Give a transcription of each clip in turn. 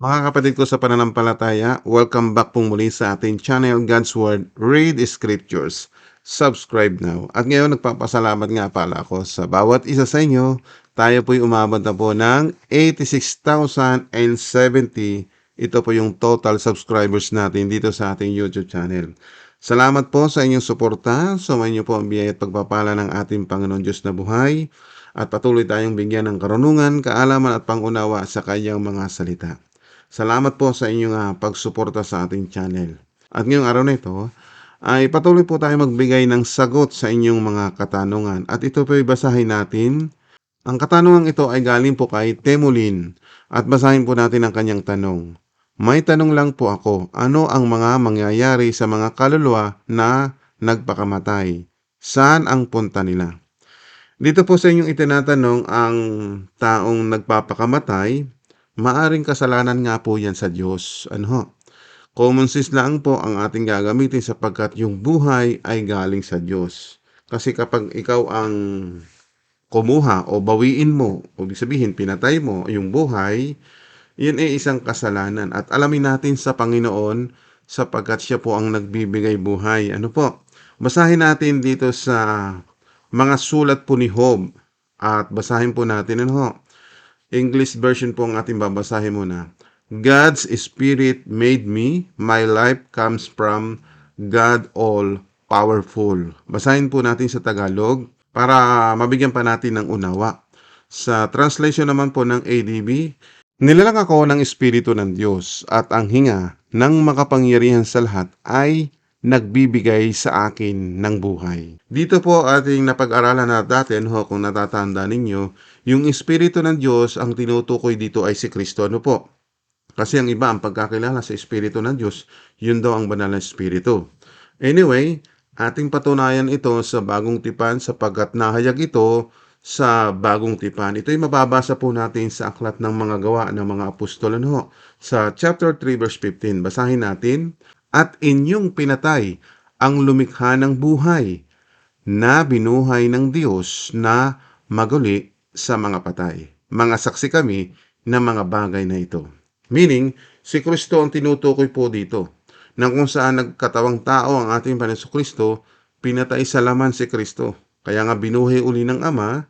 Mga kapatid ko sa pananampalataya, welcome back po muli sa ating channel God's Word, Read Scriptures. Subscribe now. At ngayon nagpapasalamat nga pala ako sa bawat isa sa inyo. Tayo po'y umabot na po ng 86,070. Ito po yung total subscribers natin dito sa ating YouTube channel. Salamat po sa inyong suporta. Sumayin niyo po ang biyaya at pagpapala ng ating Panginoon Diyos na buhay at patuloy tayong bigyan ng karunungan, kaalaman at pangunawa sa kanyang mga salita. Salamat po sa inyong uh, pagsuporta sa ating channel. At ngayong araw na ito, ay patuloy po tayo magbigay ng sagot sa inyong mga katanungan. At ito po basahin natin. Ang katanungan ito ay galing po kay Temulin at basahin po natin ang kanyang tanong. May tanong lang po ako, ano ang mga mangyayari sa mga kaluluwa na nagpakamatay? Saan ang punta nila? Dito po sa inyong itinatanong ang taong nagpapakamatay, maaring kasalanan nga po yan sa Diyos. Ano ho? Common sense lang po ang ating gagamitin sapagkat yung buhay ay galing sa Diyos. Kasi kapag ikaw ang kumuha o bawiin mo, o sabihin pinatay mo yung buhay, yun ay isang kasalanan. At alamin natin sa Panginoon sapagkat siya po ang nagbibigay buhay. Ano po? Basahin natin dito sa mga sulat po ni Job. At basahin po natin ano. English version po ang ating babasahin muna. God's Spirit made me. My life comes from God all powerful. Basahin po natin sa Tagalog para mabigyan pa natin ng unawa. Sa translation naman po ng ADB, Nilalang ako ng Espiritu ng Diyos at ang hinga ng makapangyarihan sa lahat ay nagbibigay sa akin ng buhay. Dito po ating napag-aralan na dati, ho, kung natatanda ninyo, yung Espiritu ng Diyos, ang tinutukoy dito ay si Kristo. Ano po? Kasi ang iba, ang pagkakilala sa Espiritu ng Diyos, yun daw ang banal na Espiritu. Anyway, ating patunayan ito sa bagong tipan sapagkat nahayag ito sa bagong tipan. Ito'y mababasa po natin sa aklat ng mga gawa ng mga apostol ano, sa chapter 3 verse 15. Basahin natin, At inyong pinatay ang lumikha ng buhay na binuhay ng Diyos na maguli sa mga patay. Mga saksi kami ng mga bagay na ito. Meaning, si Kristo ang tinutukoy po dito na kung saan nagkatawang tao ang ating Panginoon Kristo, pinatay sa laman si Kristo. Kaya nga binuhay uli ng Ama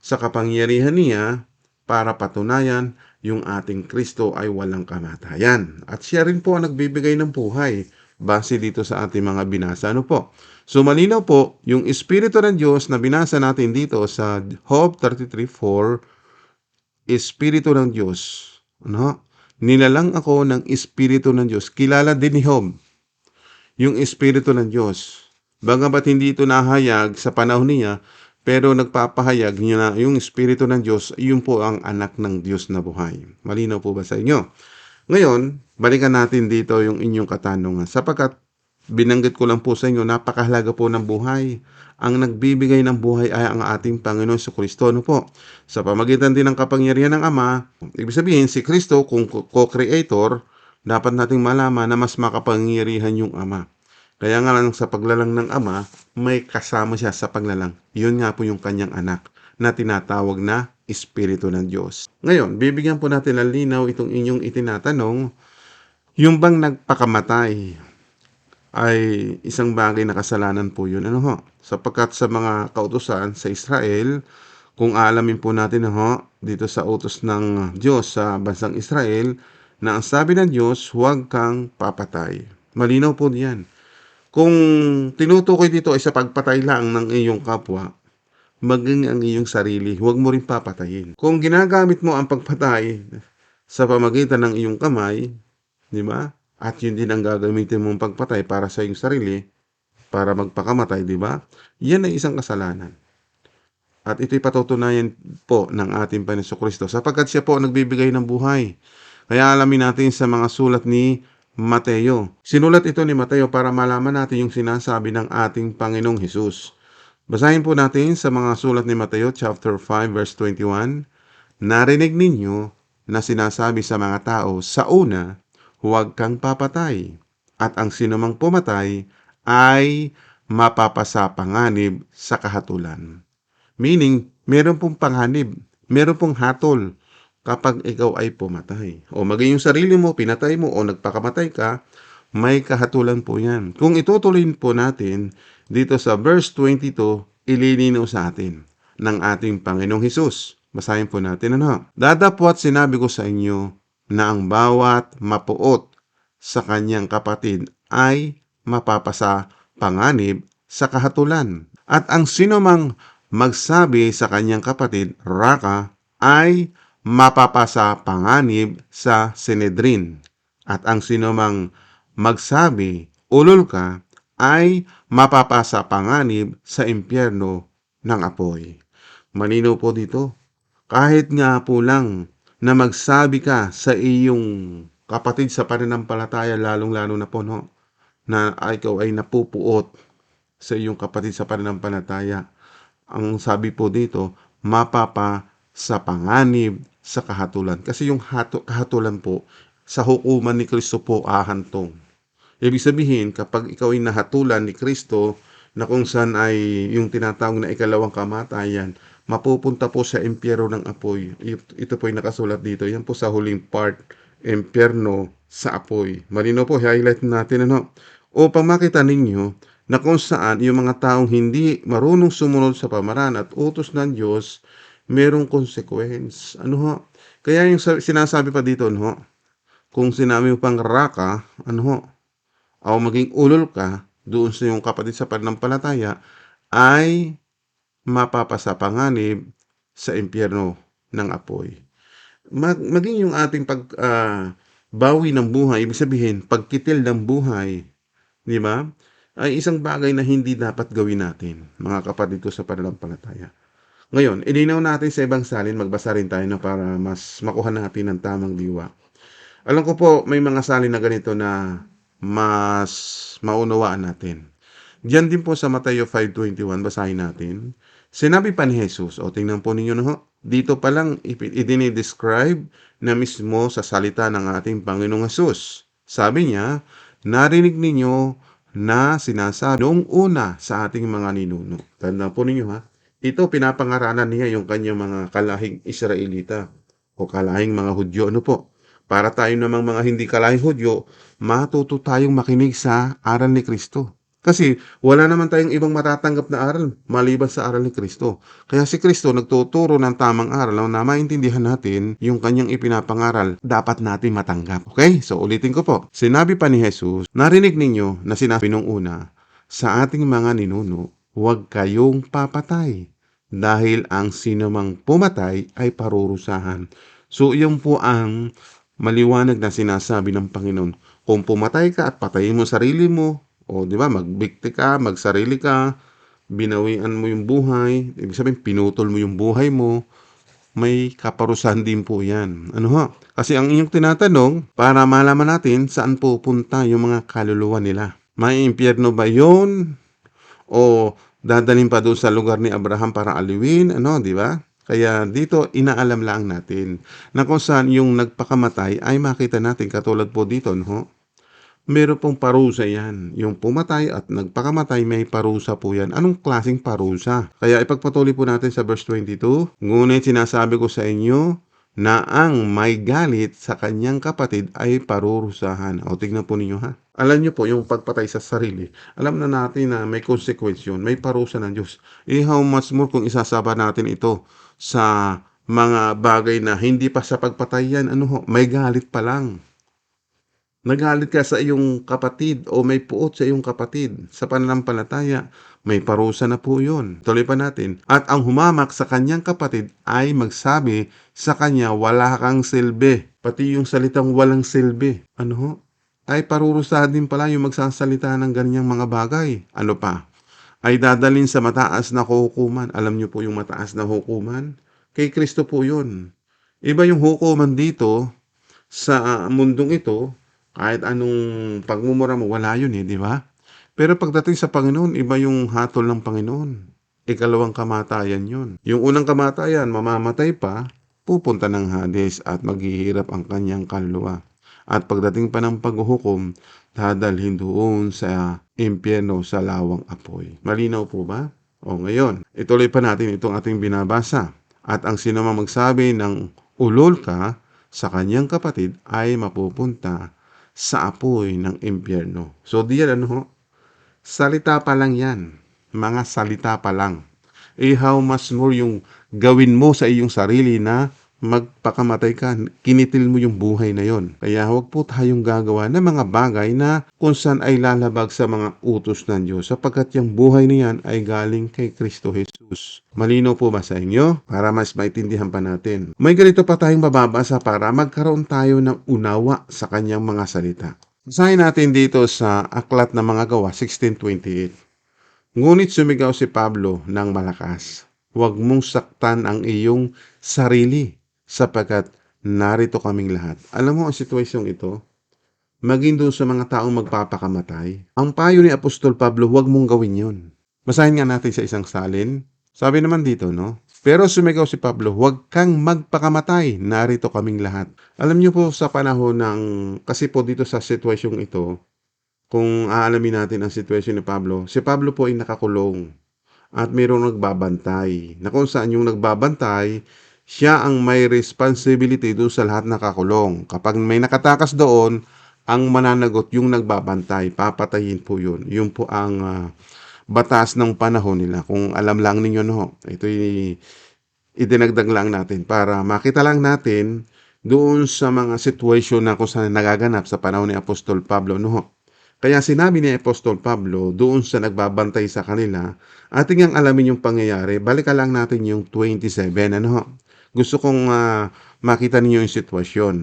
sa kapangyarihan niya para patunayan yung ating Kristo ay walang kamatayan. At siya rin po ang nagbibigay ng buhay base dito sa ating mga binasa. Ano po? So malinaw po, yung Espiritu ng Diyos na binasa natin dito sa Job 33.4, Espiritu ng Diyos. Ano? Nilalang ako ng Espiritu ng Diyos. Kilala din ni Job yung Espiritu ng Diyos. Bagamat hindi ito nahayag sa panahon niya, pero nagpapahayag niyo na yung Espiritu ng Diyos, yun po ang anak ng Diyos na buhay. Malinaw po ba sa inyo? Ngayon, balikan natin dito yung inyong katanungan. Sapagkat binanggit ko lang po sa inyo, napakahalaga po ng buhay. Ang nagbibigay ng buhay ay ang ating Panginoon sa Kristo. Ano po? Sa pamagitan din ng kapangyarihan ng Ama, ibig sabihin si Kristo kung co-creator, dapat nating malaman na mas makapangyarihan yung Ama. Kaya nga lang sa paglalang ng ama, may kasama siya sa paglalang. Yun nga po yung kanyang anak na tinatawag na Espiritu ng Diyos. Ngayon, bibigyan po natin ng linaw itong inyong itinatanong, yung bang nagpakamatay ay isang bagay na kasalanan po yun. Ano ho? Sapagkat sa mga kautusan sa Israel, kung alamin po natin ho, dito sa utos ng Diyos sa bansang Israel, na ang sabi ng Diyos, huwag kang papatay. Malinaw po diyan. Kung tinutukoy dito ay sa pagpatay lang ng iyong kapwa, maging ang iyong sarili, huwag mo rin papatayin. Kung ginagamit mo ang pagpatay sa pamagitan ng iyong kamay, di ba? At yun din ang gagamitin mong pagpatay para sa iyong sarili, para magpakamatay, di ba? Yan ay isang kasalanan. At ito'y patutunayan po ng ating Panginoon Kristo sapagkat siya po ang nagbibigay ng buhay. Kaya alamin natin sa mga sulat ni Mateo. Sinulat ito ni Mateo para malaman natin yung sinasabi ng ating Panginoong Hesus. Basahin po natin sa mga sulat ni Mateo chapter 5 verse 21. Narinig ninyo na sinasabi sa mga tao, sa una, huwag kang papatay. At ang sinumang pumatay ay mapapasapanganib sa kahatulan. Meaning, meron pong panganib, meron pong hatol kapag ikaw ay pumatay. O maging yung sarili mo, pinatay mo o nagpakamatay ka, may kahatulan po yan. Kung itutuloy po natin dito sa verse 22, ililinaw sa atin ng ating Panginoong Hesus. Basahin po natin ano. Dadapwat sinabi ko sa inyo na ang bawat mapuot sa kanyang kapatid ay mapapasa panganib sa kahatulan. At ang sinumang magsabi sa kanyang kapatid, Raka, ay mapapasa panganib sa Sinedrin. At ang sinumang magsabi, Ulol ka, ay mapapasa panganib sa impyerno ng apoy. Malinaw po dito. Kahit nga po lang na magsabi ka sa iyong kapatid sa pananampalataya, lalong-lalo na po, no, na ikaw ay napupuot sa iyong kapatid sa pananampalataya. Ang sabi po dito, mapapa sa panganib sa kahatulan. Kasi yung hatu- kahatulan po, sa hukuman ni Kristo po ahantong. Ibig sabihin, kapag ikaw ay nahatulan ni Kristo, na kung saan ay yung tinatawag na ikalawang kamatayan, mapupunta po sa impyerno ng apoy. Ito po ay nakasulat dito. Yan po sa huling part, impyerno sa apoy. Malino po, highlight natin ano. Upang makita ninyo na kung saan yung mga taong hindi marunong sumunod sa pamaran at utos ng Diyos, merong consequence. Ano ho? Kaya yung sa- sinasabi pa dito, ho? Kung sinabi mo pang raka, ano ho? O maging ulol ka, doon sa yung kapatid sa pananampalataya, ay mapapasa panganib sa impyerno ng apoy. Mag, maging yung ating pag ah, bawi ng buhay, ibig sabihin, pagkitil ng buhay, di ba? Ay isang bagay na hindi dapat gawin natin, mga kapatid ko sa pananampalataya. Ngayon, ilinaw natin sa ibang salin, magbasa rin tayo na para mas makuha natin ang tamang diwa. Alam ko po, may mga salin na ganito na mas maunawaan natin. Diyan din po sa Mateo 5.21, basahin natin. Sinabi pa ni Jesus, o tingnan po ninyo na dito pa lang idinidescribe na mismo sa salita ng ating Panginoong Jesus. Sabi niya, narinig ninyo na sinasabi noong una sa ating mga ninuno. Tanda po ninyo ha, ito pinapangaralan niya yung kanyang mga kalahing Israelita o kalahing mga Hudyo. Ano po? Para tayo namang mga hindi kalahing Hudyo, matuto tayong makinig sa aral ni Kristo. Kasi wala naman tayong ibang matatanggap na aral maliban sa aral ni Kristo. Kaya si Kristo nagtuturo ng tamang aral na maintindihan natin yung kanyang ipinapangaral dapat natin matanggap. Okay? So ulitin ko po. Sinabi pa ni Jesus, narinig ninyo na sinabi nung una, sa ating mga ninuno, huwag kayong papatay dahil ang sinumang pumatay ay parurusahan. So iyon po ang maliwanag na sinasabi ng Panginoon. Kung pumatay ka at patayin mo sarili mo, o di ba, magbikti ka, magsarili ka, binawian mo yung buhay, ibig sabihin pinutol mo yung buhay mo, may kaparusahan din po yan. Ano ho? Kasi ang inyong tinatanong, para malaman natin saan pupunta yung mga kaluluwa nila. May impyerno ba yun? O dadalhin pa doon sa lugar ni Abraham para aliwin? Ano, di ba? Kaya dito, inaalam lang natin na kung saan yung nagpakamatay ay makita natin katulad po dito, no? Meron pong parusa yan. Yung pumatay at nagpakamatay, may parusa po yan. Anong klaseng parusa? Kaya ipagpatuloy po natin sa verse 22. Ngunit sinasabi ko sa inyo na ang may galit sa kanyang kapatid ay parurusahan. O tignan po ninyo ha. Alam niyo po, yung pagpatay sa sarili, alam na natin na may consequence yun, may parusa ng Diyos. Eh how much more kung isasaba natin ito sa mga bagay na hindi pa sa pagpatay yan, ano ho, may galit pa lang. Nagalit ka sa iyong kapatid o may puot sa iyong kapatid sa pananampalataya, may parusa na po yun. Tuloy pa natin. At ang humamak sa kanyang kapatid ay magsabi sa kanya, wala kang silbi. Pati yung salitang walang silbi. Ano ho? Ay parurusahan din pala yung magsasalita ng ganyang mga bagay. Ano pa? Ay dadalin sa mataas na hukuman. Alam niyo po yung mataas na hukuman? Kay Kristo po yun. Iba yung hukuman dito sa mundong ito, kahit anong pagmumura mo, wala yun eh, di ba? Pero pagdating sa Panginoon, iba yung hatol ng Panginoon. Ikalawang kamatayan yun. Yung unang kamatayan, mamamatay pa, pupunta ng Hades at maghihirap ang kanyang kaluluwa. At pagdating pa ng paghuhukom, dadalhin doon sa impyerno sa lawang apoy. Malinaw po ba? O ngayon, ituloy pa natin itong ating binabasa. At ang sino mang magsabi ng ulol ka sa kanyang kapatid ay mapupunta sa apoy ng impyerno. So diyan ano ho, salita pa lang yan. Mga salita pa lang. How much more yung gawin mo sa iyong sarili na magpakamatay ka, kinitil mo yung buhay na yon. Kaya huwag po tayong gagawa ng mga bagay na kung saan ay lalabag sa mga utos ng Diyos sapagkat yung buhay niyan ay galing kay Kristo Jesus. Malino po ba sa inyo? Para mas maintindihan pa natin. May ganito pa tayong mababasa para magkaroon tayo ng unawa sa kanyang mga salita. Basahin natin dito sa Aklat ng Mga Gawa 16.28. Ngunit sumigaw si Pablo ng malakas, Huwag mong saktan ang iyong sarili sapagkat narito kaming lahat. Alam mo ang sitwasyong ito? Maging doon sa mga taong magpapakamatay, ang payo ni Apostol Pablo, huwag mong gawin yon. Basahin nga natin sa isang salin. Sabi naman dito, no? Pero sumigaw si Pablo, huwag kang magpakamatay, narito kaming lahat. Alam niyo po sa panahon ng, kasi po dito sa sitwasyong ito, kung aalamin natin ang sitwasyon ni Pablo, si Pablo po ay nakakulong at mayroong nagbabantay. Na kung saan yung nagbabantay, siya ang may responsibility doon sa lahat nakakulong. Kapag may nakatakas doon, ang mananagot yung nagbabantay, papatayin po yun. Yun po ang ah, batas ng panahon nila. Kung alam lang ninyo, no, ito idinagdag lang natin para makita lang natin doon sa mga sitwasyon na kung saan nagaganap sa panahon ni Apostol Pablo, no. Kaya sinabi ni Apostol Pablo doon sa nagbabantay sa kanila, ating ang alamin yung pangyayari, balikan lang natin yung 27, ano Gusto kong ah, makita ninyo yung sitwasyon.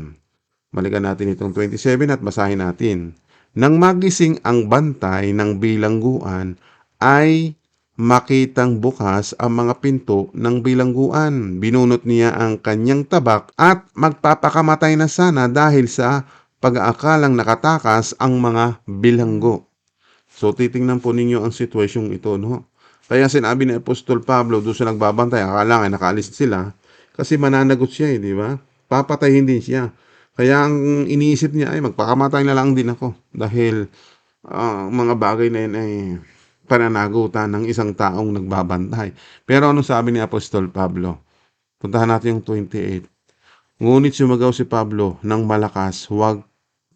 Balikan natin itong 27 at basahin natin. Nang magising ang bantay ng bilangguan, ay makitang bukas ang mga pinto ng bilangguan. Binunot niya ang kanyang tabak at magpapakamatay na sana dahil sa pag-aakalang nakatakas ang mga bilanggo. So titingnan po ninyo ang sitwasyong ito, no? Kaya sinabi ni Apostol Pablo doon sa nagbabantay, akala nga nakaalis sila, kasi mananagot siya eh, di ba? Papatayin din siya. Kaya ang iniisip niya ay magpakamatay na lang din ako dahil ah, mga bagay na yun ay pananagutan ng isang taong nagbabantay. Pero ano sabi ni Apostol Pablo? Puntahan natin yung 28. Ngunit sumagaw si Pablo ng malakas, huwag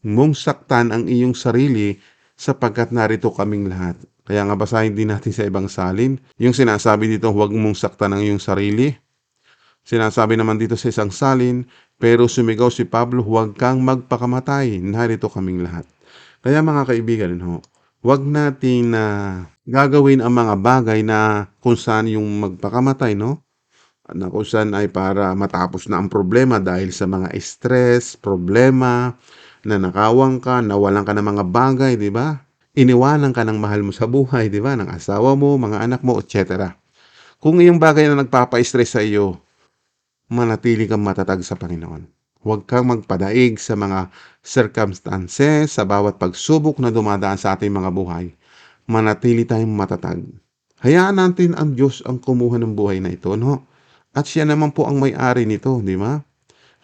mong saktan ang iyong sarili sapagkat narito kaming lahat. Kaya nga basahin din natin sa ibang salin. Yung sinasabi dito, huwag mong saktan ang iyong sarili. Sinasabi naman dito sa isang salin, pero sumigaw si Pablo, huwag kang magpakamatay, narito kaming lahat. Kaya mga kaibigan, ho, huwag natin na gagawin ang mga bagay na kung saan yung magpakamatay, no? Na kung saan ay para matapos na ang problema dahil sa mga stress, problema, na nakawang ka, nawalan ka ng mga bagay, di ba? Iniwanan ka ng mahal mo sa buhay, di ba? Ng asawa mo, mga anak mo, etc. Kung iyong bagay na nagpapa-stress sa iyo, manatili kang matatag sa Panginoon. Huwag kang magpadaig sa mga circumstances, sa bawat pagsubok na dumadaan sa ating mga buhay. Manatili tayong matatag. Hayaan natin ang Diyos ang kumuha ng buhay na ito, no? At siya naman po ang may-ari nito, di ba?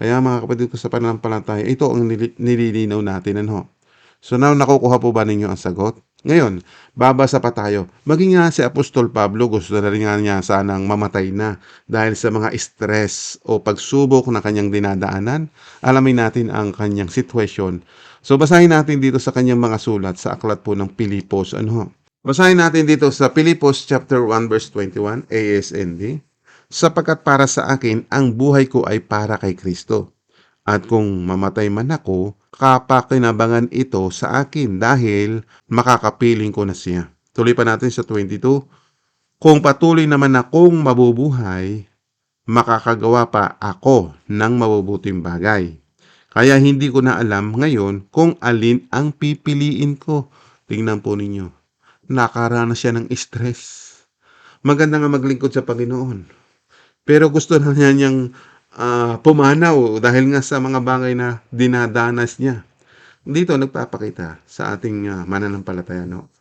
Kaya mga kapatid ko sa pananampalataya, ito ang nili- nililinaw natin. Ano? So now, nakukuha po ba ninyo ang sagot? Ngayon, babasa pa tayo. Maging nga si Apostol Pablo, gusto na rin nga niya sanang mamatay na dahil sa mga stress o pagsubok na kanyang dinadaanan. Alamin natin ang kanyang sitwasyon. So basahin natin dito sa kanyang mga sulat sa aklat po ng Pilipos. Ano? Basahin natin dito sa Pilipos chapter 1 verse 21 ASND sapagkat para sa akin ang buhay ko ay para kay Kristo. At kung mamatay man ako, kapakinabangan ito sa akin dahil makakapiling ko na siya. Tuloy pa natin sa 22. Kung patuloy naman akong mabubuhay, makakagawa pa ako ng mabubuting bagay. Kaya hindi ko na alam ngayon kung alin ang pipiliin ko. Tingnan po ninyo. Nakaranas siya ng stress. Maganda nga maglingkod sa Panginoon pero gusto na niya niyang ah, pumanaw dahil nga sa mga bagay na dinadanas niya. Dito nagpapakita sa ating ah, mananampalataya, no?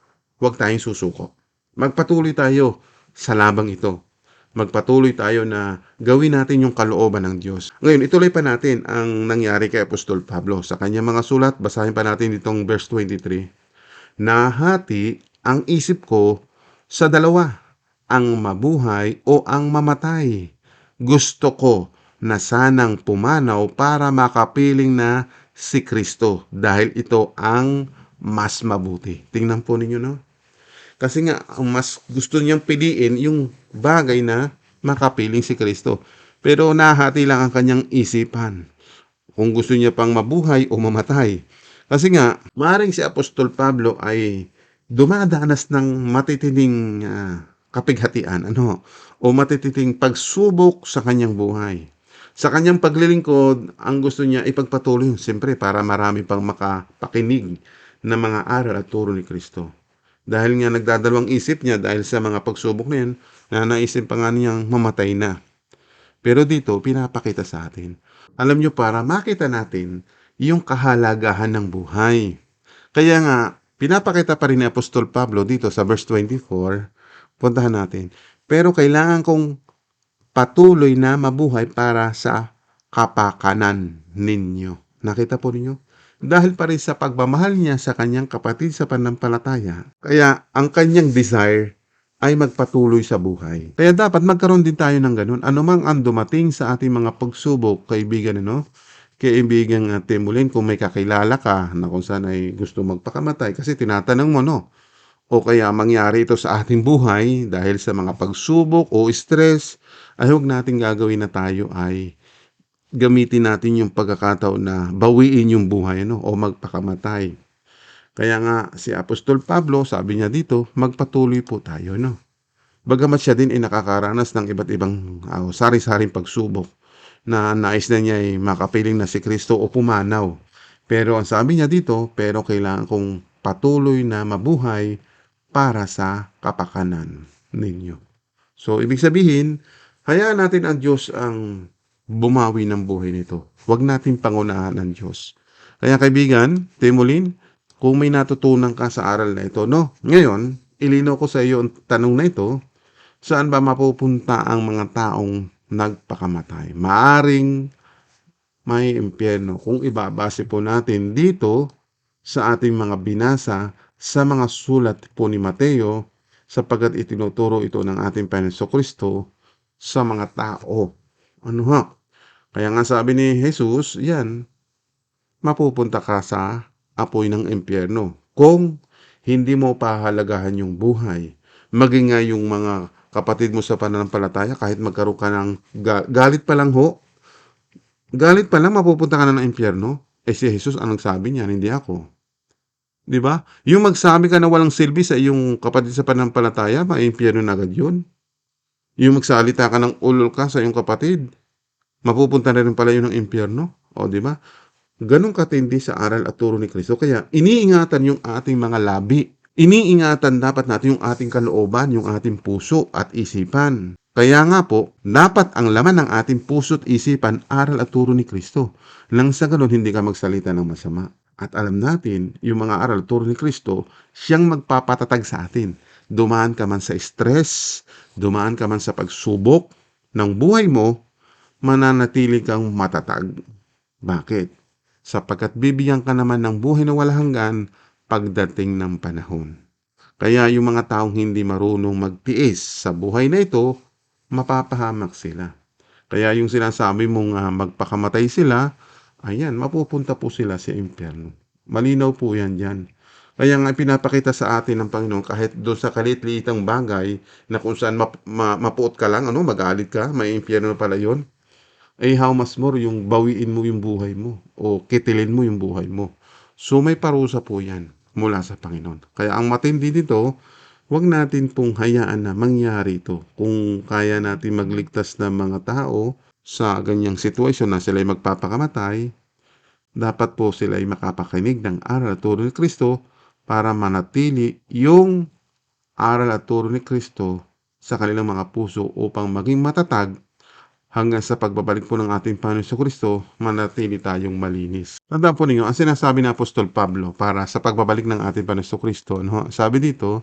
Huwag tayong susuko. Magpatuloy tayo sa labang ito. Magpatuloy tayo na gawin natin yung kalooban ng Diyos. Ngayon, ituloy pa natin ang nangyari kay Apostol Pablo. Sa kanyang mga sulat, basahin pa natin itong verse 23. Nahati ang isip ko sa dalawa ang mabuhay o ang mamatay. Gusto ko na sanang pumanaw para makapiling na si Kristo dahil ito ang mas mabuti. Tingnan po ninyo, no? Kasi nga, ang mas gusto niyang piliin yung bagay na makapiling si Kristo. Pero nahati lang ang kanyang isipan. Kung gusto niya pang mabuhay o mamatay. Kasi nga, maaaring si Apostol Pablo ay dumadanas ng matitinding ah, kapighatian ano, o matitinding pagsubok sa kanyang buhay. Sa kanyang paglilingkod, ang gusto niya ipagpatuloy, siyempre para marami pang makapakinig ng mga aral at turo ni Kristo. Dahil nga nagdadalawang isip niya dahil sa mga pagsubok na yan, na naisip pa nga niyang mamatay na. Pero dito, pinapakita sa atin. Alam niyo, para makita natin yung kahalagahan ng buhay. Kaya nga, pinapakita pa rin ni Apostol Pablo dito sa verse 24. Puntahan natin. Pero kailangan kong patuloy na mabuhay para sa kapakanan ninyo. Nakita po ninyo? Dahil pa rin sa pagmamahal niya sa kanyang kapatid sa panampalataya, kaya ang kanyang desire ay magpatuloy sa buhay. Kaya dapat magkaroon din tayo ng ganun. Ano mang ang dumating sa ating mga pagsubok, kaibigan, ano? Kaibigan uh, Timulin, kung may kakilala ka na kung saan ay gusto magpakamatay, kasi tinatanong mo, no? O kaya mangyari ito sa ating buhay dahil sa mga pagsubok o stress, ay huwag natin gagawin na tayo ay gamitin natin yung pagkakataon na bawiin yung buhay no o magpakamatay. Kaya nga si Apostol Pablo, sabi niya dito, magpatuloy po tayo no. Bagamat siya din ay nakakaranas ng iba't ibang uh, sari-saring pagsubok na nais na niya ay makapiling na si Kristo o pumanaw. Pero ang sabi niya dito, pero kailangan kong patuloy na mabuhay para sa kapakanan ninyo. So, ibig sabihin, hayaan natin ang Diyos ang bumawi ng buhay nito. Huwag natin pangunahan ng Diyos. Kaya kaibigan, Timolin, kung may natutunan ka sa aral na ito, no? Ngayon, ilino ko sa iyo ang tanong na ito, saan ba mapupunta ang mga taong nagpakamatay? Maaring may impyerno. Kung ibabase po natin dito sa ating mga binasa sa mga sulat po ni Mateo sapagkat itinuturo ito ng ating Panginoon Kristo sa mga tao. Ano ha? Kaya nga sabi ni Jesus, yan, mapupunta ka sa apoy ng impyerno. Kung hindi mo pahalagahan yung buhay, maging nga yung mga kapatid mo sa pananampalataya, kahit magkaroon ka ng ga- galit pa lang ho, galit pa lang mapupunta ka na ng impyerno. Eh si Jesus, anong sabi niya? Hindi ako. 'Di ba? Yung magsabi ka na walang silbi sa iyong kapatid sa pananampalataya, may impyerno na agad yun. Yung magsalita ka ng ulol ka sa iyong kapatid, mapupunta na rin pala yun ng impyerno. O, di ba? Ganon katindi sa aral at turo ni Kristo. Kaya, iniingatan yung ating mga labi. Iniingatan dapat natin yung ating kalooban, yung ating puso at isipan. Kaya nga po, dapat ang laman ng ating puso at isipan, aral at turo ni Kristo. Nang sa ganon, hindi ka magsalita ng masama. At alam natin, yung mga aral at turo ni Kristo, siyang magpapatatag sa atin. Dumaan ka man sa stress, dumaan ka man sa pagsubok ng buhay mo, mananatili kang matatag. Bakit? Sapagkat bibigyan ka naman ng buhay na walang hanggan pagdating ng panahon. Kaya yung mga taong hindi marunong magtiis sa buhay na ito, mapapahamak sila. Kaya yung sinasabi mong uh, magpakamatay sila, ayan, mapupunta po sila sa impyerno. Malinaw po yan dyan. Kaya nga pinapakita sa atin ng Panginoon kahit doon sa kalit-litang bagay na kung saan map- ma- mapuot ka lang, ano, magalit ka, may impyerno pala yon ay how much more yung bawiin mo yung buhay mo o kitilin mo yung buhay mo. So may parusa po yan mula sa Panginoon. Kaya ang matindi dito, huwag natin pong hayaan na mangyari ito. Kung kaya natin magligtas ng mga tao sa ganyang sitwasyon na sila ay magpapakamatay, dapat po sila ay makapakinig ng aral turo ni Kristo para manatili yung aral at turo ni Kristo sa kanilang mga puso upang maging matatag hanggang sa pagbabalik po ng ating Panginoon sa Kristo, manatili tayong malinis. Tandaan po ninyo, ang sinasabi ng Apostol Pablo para sa pagbabalik ng ating Panginoon sa Kristo, no? sabi dito,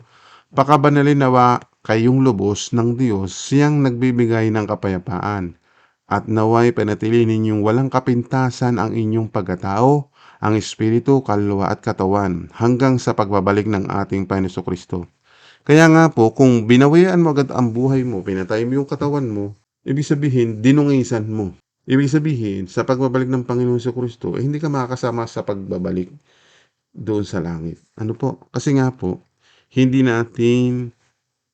pakabanalin nawa kayong lubos ng Diyos, siyang nagbibigay ng kapayapaan, at naway panatili ninyong walang kapintasan ang inyong pagkatao, ang espiritu, kaluluwa at katawan, hanggang sa pagbabalik ng ating Panginoon Kristo. Kaya nga po, kung binawian mo agad ang buhay mo, pinatay mo yung katawan mo, Ibig sabihin, dinungisan mo. Ibig sabihin, sa pagbabalik ng Panginoon sa Kristo, eh, hindi ka makakasama sa pagbabalik doon sa langit. Ano po? Kasi nga po, hindi natin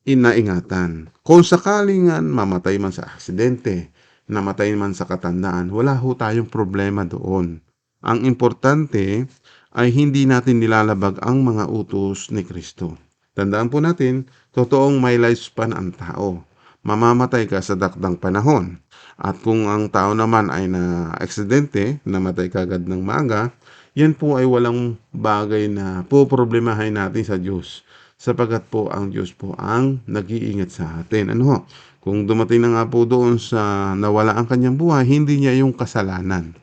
inaingatan. Kung sakaling mamatay man sa aksidente, namatay man sa katandaan, wala ho tayong problema doon. Ang importante ay hindi natin nilalabag ang mga utos ni Kristo. Tandaan po natin, totoong may lifespan ang tao. Mamamatay ka sa dakdang panahon. At kung ang tao naman ay na aksidente, namatay kagad ng maaga, yan po ay walang bagay na poproblemahin natin sa Diyos. Sapagkat po ang Diyos po ang nag-iingat sa atin. Ano ho? Kung dumating na nga po doon sa nawala ang kanyang buhay, hindi niya yung kasalanan.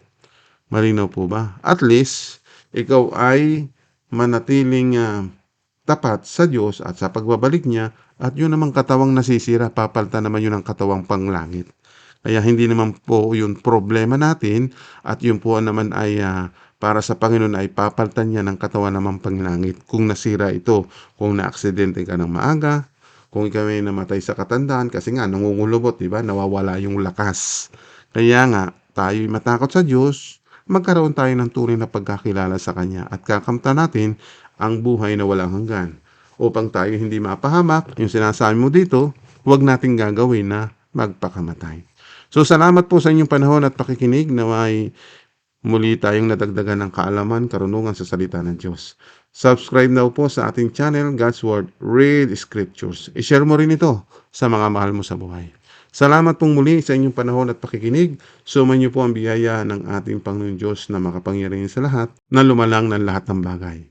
Malinaw po ba? At least, ikaw ay manatiling ah, tapat sa Diyos at sa pagbabalik niya at yun namang katawang nasisira, papalta naman yun ang katawang panglangit. Kaya hindi naman po yun problema natin at yun po naman ay ah, para sa Panginoon ay papaltan niya ng katawan naman panglangit kung nasira ito, kung naaksidente ka ng maaga, kung ikaw ay namatay sa katandaan kasi nga nangungulubot, di ba? Nawawala yung lakas. Kaya nga, tayo matakot sa Diyos, magkaroon tayo ng tunay na pagkakilala sa Kanya at kakamta natin ang buhay na walang hanggan. Upang tayo hindi mapahamak, yung sinasabi mo dito, huwag nating gagawin na magpakamatay. So salamat po sa inyong panahon at pakikinig na may muli tayong nadagdagan ng kaalaman, karunungan sa salita ng Diyos. Subscribe na po sa ating channel, God's Word, Read Scriptures. I-share mo rin ito sa mga mahal mo sa buhay. Salamat pong muli sa inyong panahon at pakikinig. Suman niyo po ang biyaya ng ating Panginoon Diyos na makapangyarihan sa lahat na lumalang ng lahat ng bagay.